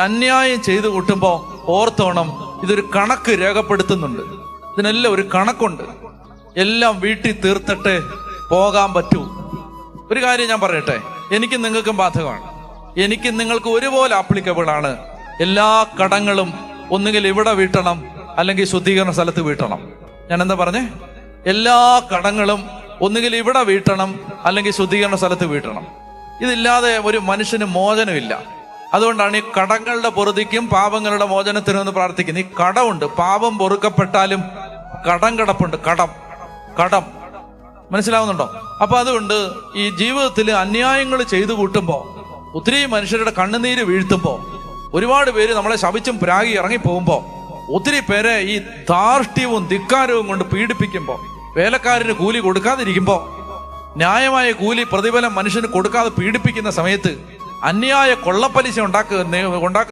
അന്യായം ചെയ്തു കൂട്ടുമ്പോൾ ഓർത്തോണം ഇതൊരു കണക്ക് രേഖപ്പെടുത്തുന്നുണ്ട്. ഇതിനെല്ലാം ഒരു കണക്കുണ്ട്. എല്ലാം വീട്ടിൽ തീർത്തിട്ട് പോകാൻ പറ്റൂ. ഒരു കാര്യം ഞാൻ പറയട്ടെ? എനിക്കും നിങ്ങൾക്കും ബാധകമാണ്. എനിക്കും നിങ്ങൾക്ക് ഒരുപോലെ ആപ്ലിക്കബിൾ ആണ്. എല്ലാ കടങ്ങളും ഒന്നുകിൽ ഇവിടെ വീട്ടണം അല്ലെങ്കിൽ ശുദ്ധീകരണ സ്ഥലത്ത് വീട്ടണം. ഞാൻ എന്താ പറഞ്ഞേ? എല്ലാ കടങ്ങളും ഒന്നുകിൽ ഇവിടെ വീട്ടണം അല്ലെങ്കിൽ ശുദ്ധീകരണ സ്ഥലത്ത് വീട്ടണം. ഇതില്ലാതെ ഒരു മനുഷ്യന് മോചനമില്ല. അതുകൊണ്ടാണ് ഈ കടങ്ങളുടെ പൊറുതിക്കും പാപങ്ങളുടെ മോചനത്തിനും എന്ന് പ്രാർത്ഥിക്കുന്നത്. ഈ കടമുണ്ട്. പാപം പൊറുക്കപ്പെട്ടാലും കടം കിടപ്പുണ്ട്. കടം. കടം. മനസ്സിലാവുന്നുണ്ടോ? അപ്പൊ അതുകൊണ്ട് ഈ ജീവിതത്തിൽ അന്യായങ്ങൾ ചെയ്തു കൂട്ടുമ്പോൾ ഒത്തിരി മനുഷ്യരുടെ കണ്ണുനീര് വീഴ്ത്തുമ്പോൾ ഒരുപാട് പേര് നമ്മളെ ശപിച്ചും പ്രാഗി ഇറങ്ങി പോകുമ്പോ ഒത്തിരി പേരെ ഈ ധാർഷ്ട്യവും ധിക്കാരവും കൊണ്ട് പീഡിപ്പിക്കുമ്പോൾ വേലക്കാരന് കൂലി കൊടുക്കാതിരിക്കുമ്പോ ന്യായമായ കൂലി പ്രതിഫലം മനുഷ്യന് കൊടുക്കാതെ പീഡിപ്പിക്കുന്ന സമയത്ത് അന്യായ കൊള്ളപ്പലിശ ഉണ്ടാക്കുക